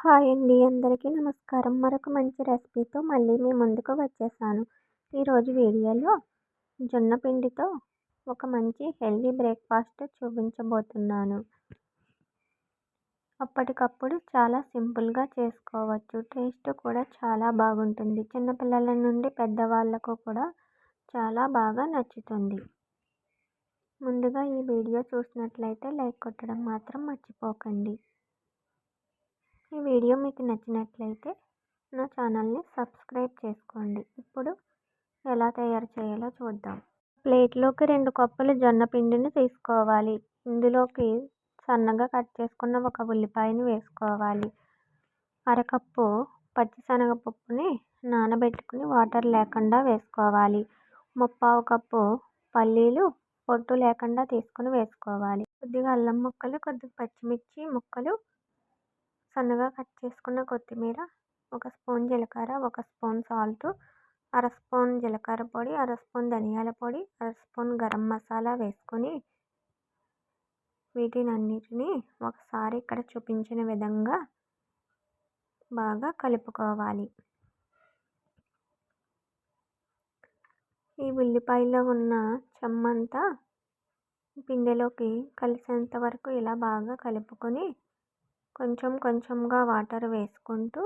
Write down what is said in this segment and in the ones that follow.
Hi అండి. అందరికీ నమస్కారం. మరొక మంచి రెసిపీతో మళ్ళీ మీ ముందుకు వచ్చేసాను. ఈరోజు వీడియోలో జొన్న పిండితో ఒక మంచి హెల్దీ బ్రేక్ఫాస్ట్ చూపించబోతున్నాను. అప్పటికప్పుడు చాలా సింపుల్గా చేసుకోవచ్చు. టేస్ట్ కూడా చాలా బాగుంటుంది. చిన్నపిల్లల నుండి పెద్దవాళ్ళకు కూడా చాలా బాగా నచ్చుతుంది. ముందుగా ఈ వీడియో చూసినట్లయితే లైక్ కొట్టడం మాత్రం మర్చిపోకండి. ఈ వీడియో మీకు నచ్చినట్లయితే నా ఛానల్ని సబ్స్క్రైబ్ చేసుకోండి. ఇప్పుడు ఎలా తయారు చేయాలో చూద్దాం. ప్లేట్లోకి రెండు కప్పులు జొన్న పిండిని తీసుకోవాలి. ఇందులోకి సన్నగా కట్ చేసుకున్న ఒక ఉల్లిపాయని వేసుకోవాలి. అరకప్పు పచ్చిశనగపప్పుని నానబెట్టుకుని వాటర్ లేకుండా వేసుకోవాలి. ముప్పావు కప్పు పల్లీలు పొట్టు లేకుండా తీసుకుని వేసుకోవాలి. కొద్దిగా అల్లం ముక్కలు కొద్దిగా పచ్చిమిర్చి ముక్కలు సన్నగా కట్ చేసుకున్న కొత్తిమీర ఒక స్పూన్ జీలకర్ర ఒక స్పూన్ సాల్ట్ అర స్పూన్ జీలకర్ర పొడి అర స్పూన్ ధనియాల పొడి అర స్పూన్ గరం మసాలా వేసుకొని వీటిని అన్నిటినీ ఒకసారి ఇక్కడ చూపించిన విధంగా బాగా కలుపుకోవాలి. ఈ ఉల్లిపాయలో ఉన్న చెమ్మంతా పిండిలోకి కలిసేంత వరకు ఇలా బాగా కలుపుకొని కొంచెం కొంచెంగా వాటర్ వేసుకుంటూ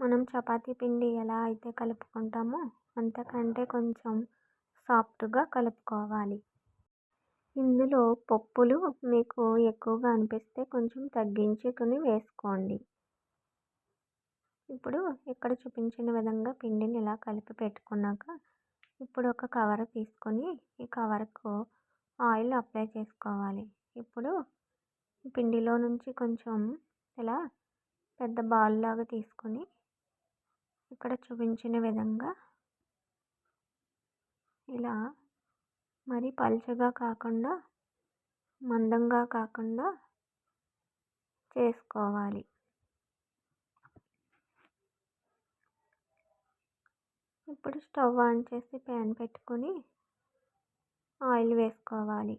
మనం చపాతీ పిండి ఎలా అయితే కలుపుకుంటామో అంతకంటే కొంచెం సాఫ్ట్గా కలుపుకోవాలి. ఇందులో పప్పులు మీకు ఎక్కువగా అనిపిస్తే కొంచెం తగ్గించుకుని వేసుకోండి. ఇప్పుడు ఇక్కడ చూపించిన విధంగా పిండిని ఇలా కలిపి పెట్టుకున్నాక ఇప్పుడు ఒక కవర్ తీసుకొని ఈ కవర్కు ఆయిల్ అప్లై చేసుకోవాలి. ఇప్పుడు పిండిలో నుంచి కొంచెం ఇలా పెద్ద బాల్ లాగా తీసుకొని ఇక్కడ చూపించిన విధంగా ఇలా మరి పలుచగా కాకుండా మందంగా కాకుండా చేసుకోవాలి. ఇప్పుడు స్టవ్ ఆన్ చేసి ప్యాన్ పెట్టుకొని ఆయిల్ వేసుకోవాలి.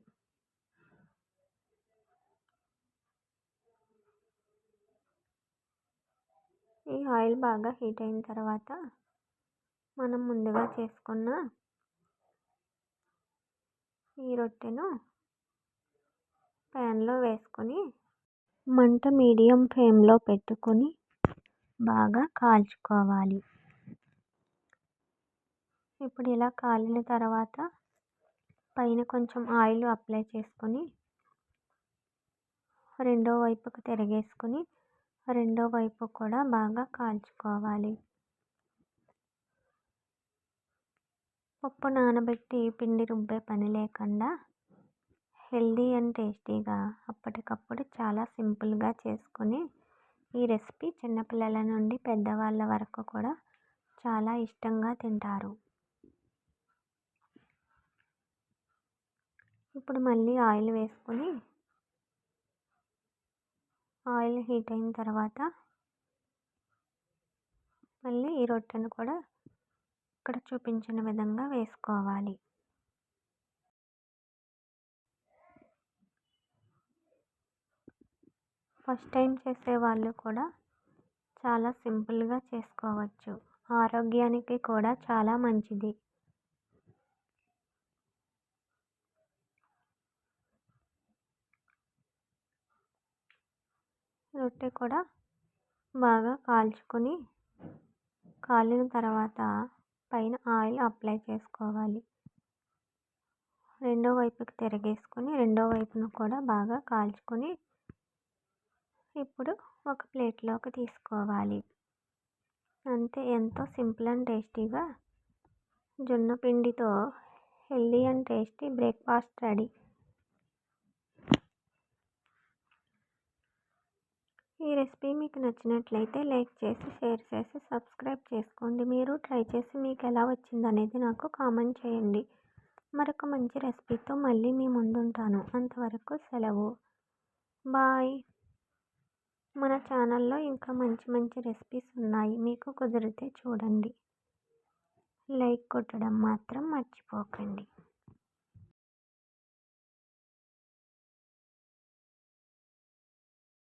ఈ ఆయిల్ బాగా హీట్ అయిన తర్వాత మనం ముందుగా చేసుకున్న ఈ రొట్టెను ప్యాన్లో వేసుకొని మంట మీడియం ఫ్లేమ్లో పెట్టుకొని బాగా కాల్చుకోవాలి. ఇప్పుడు ఇలా కాలిన తర్వాత పైన కొంచెం ఆయిల్ అప్లై చేసుకొని రెండో వైపుకు తిరగేసుకొని రెండో వైపు కూడా బాగా కాల్చుకోవాలి. పప్పు నానబెట్టి పిండి రుబ్బే పని లేకుండా హెల్దీ అండ్ టేస్టీగా అప్పటికప్పుడు చాలా సింపుల్గా చేసుకుని ఈ రెసిపీ చిన్నపిల్లల నుండి పెద్దవాళ్ళ వరకు కూడా చాలా ఇష్టంగా తింటారు. ఇప్పుడు మళ్ళీ ఆయిల్ వేసుకొని ఆయిల్ హీట్ అయిన తర్వాత మళ్ళీ ఈ రొట్టెను కూడా ఇక్కడ చూపించిన విధంగా వేసుకోవాలి. ఫస్ట్ టైం చేసే వాళ్ళు కూడా చాలా సింపుల్గా చేసుకోవచ్చు. ఆరోగ్యానికి కూడా చాలా మంచిది. రొట్టె కూడా బాగా కాల్చుకొని కాలిన తర్వాత పైన ఆయిల్ అప్లై చేసుకోవాలి. రెండో వైపుకి తిరగేసుకొని రెండో వైపును కూడా బాగా కాల్చుకొని ఇప్పుడు ఒక ప్లేట్లోకి తీసుకోవాలి. అంతే ఎంతో సింపుల్ అండ్ టేస్టీగా జొన్న పిండితో healthy and tasty breakfast ready. ఈ రెసిపీ మీకు నచ్చినట్లయితే లైక్ చేసి షేర్ చేసి సబ్స్క్రైబ్ చేసుకోండి. మీరు ట్రై చేసి మీకు ఎలా వచ్చింది అనేది నాకు కామెంట్ చేయండి. మరొక మంచి రెసిపీతో మళ్ళీ మీ ముందుంటాను. అంతవరకు సెలవు. బాయ్. మన ఛానల్లో ఇంకా మంచి మంచి రెసిపీస్ ఉన్నాయి. మీకు కుదిరితే చూడండి. లైక్ కొట్టడం మాత్రం మర్చిపోకండి.